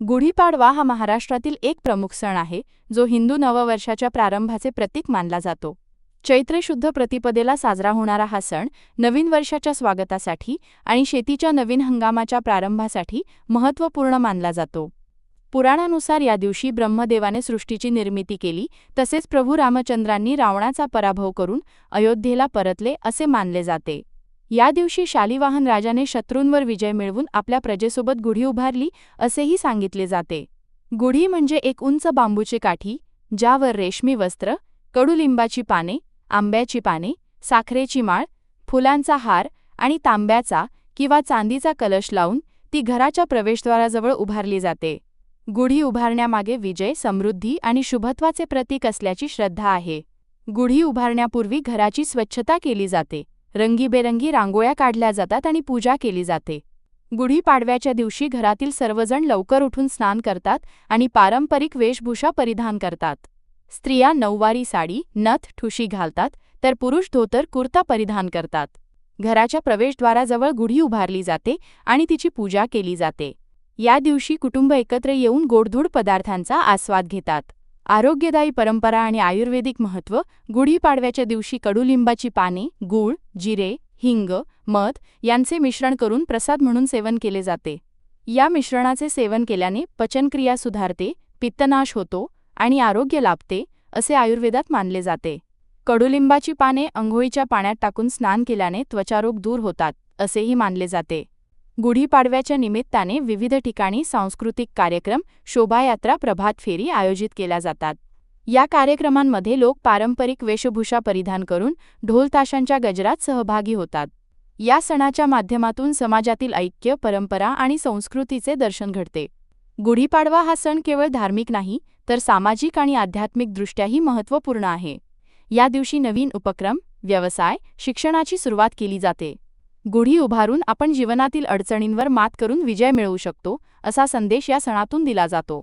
गुढीपाडवा हा महाराष्ट्रातील एक प्रमुख सण आहे जो हिंदू नववर्षाच्या प्रारंभाचे प्रतीक मानला जातो. चैत्र शुद्ध प्रतिपदेला साजरा होणारा हा सण नवीन वर्षाच्या स्वागतासाठी आणि शेतीच्या नवीन हंगामाच्या प्रारंभासाठी महत्त्वपूर्ण मानला जातो. पुराणानुसार या दिवशी ब्रह्मदेवाने सृष्टीची निर्मिती केली तसेच प्रभू रामचंद्रांनी रावणाचा पराभव करून अयोध्येला परतले असे मानले जाते. या दिवशी शालिवाहन राजाने शत्रूंवर विजय मिळवून आपल्या प्रजेसोबत गुढी उभारली असेही सांगितले जाते. गुढी म्हणजे एक उंच बांबूची काठी ज्यावर रेशमी वस्त्र कडुलिंबाची पाने आंब्याची पाने साखरेची माळ फुलांचा हार आणि तांब्याचा किंवा चांदीचा कलश लावून ती घराच्या प्रवेशद्वाराजवळ उभारली जाते. गुढी उभारण्यामागे विजय समृद्धी आणि शुभत्वाचे प्रतीक असल्याची श्रद्धा आहे. गुढी उभारण्यापूर्वी घराची स्वच्छता केली जाते. रंगीबेरंगी रांगोळ्या काढल्या जातात आणि पूजा केली जाते. गुढीपाडव्याच्या दिवशी घरातील सर्वजण लवकर उठून स्नान करतात आणि पारंपरिक वेशभूषा परिधान करतात. स्त्रिया नऊवारी साडी नथ ठुशी घालतात तर पुरुष धोतर कुर्ता परिधान करतात. घराच्या प्रवेशद्वाराजवळ गुढी उभारली जाते आणि तिची पूजा केली जाते. या दिवशी कुटुंब एकत्र येऊन गोडधोड पदार्थांचा आस्वाद घेतात. आरोग्यदायी परंपरा आणि आयुर्वेदिक महत्त्व गुढीपाडव्याच्या दिवशी कडुलिंबाची पाने गूळ जिरे हिंग मध यांचे मिश्रण करून प्रसाद म्हणून सेवन केले जाते. या मिश्रणाचे सेवन केल्याने पचनक्रिया सुधारते पित्तनाश होतो आणि आरोग्य लाभते असे आयुर्वेदात मानले जाते. कडुलिंबाची पाने अंघोळीच्या पाण्यात टाकून स्नान केल्याने त्वचारोग दूर होतात असेही मानले जाते. गुढीपाडव्याच्या निमित्ताने विविध ठिकाणी सांस्कृतिक कार्यक्रम शोभायात्रा प्रभात फेरी आयोजित केल्या जातात. या कार्यक्रमांमध्ये लोक पारंपरिक वेशभूषा परिधान करून ढोलताशांच्या गजरात सहभागी होतात. या सणाच्या माध्यमातून समाजातील ऐक्य परंपरा आणि संस्कृतीचे दर्शन घडते. गुढीपाडवा हा सण केवळ धार्मिक नाही तर सामाजिक आणि आध्यात्मिकदृष्ट्याही महत्त्वपूर्ण आहे. या दिवशी नवीन उपक्रम व्यवसाय शिक्षणाची सुरुवात केली जाते. गुढी उभारून आपण जीवनातील अडचणींवर मात करून विजय मिळवू शकतो असा संदेश या सणातून दिला जातो.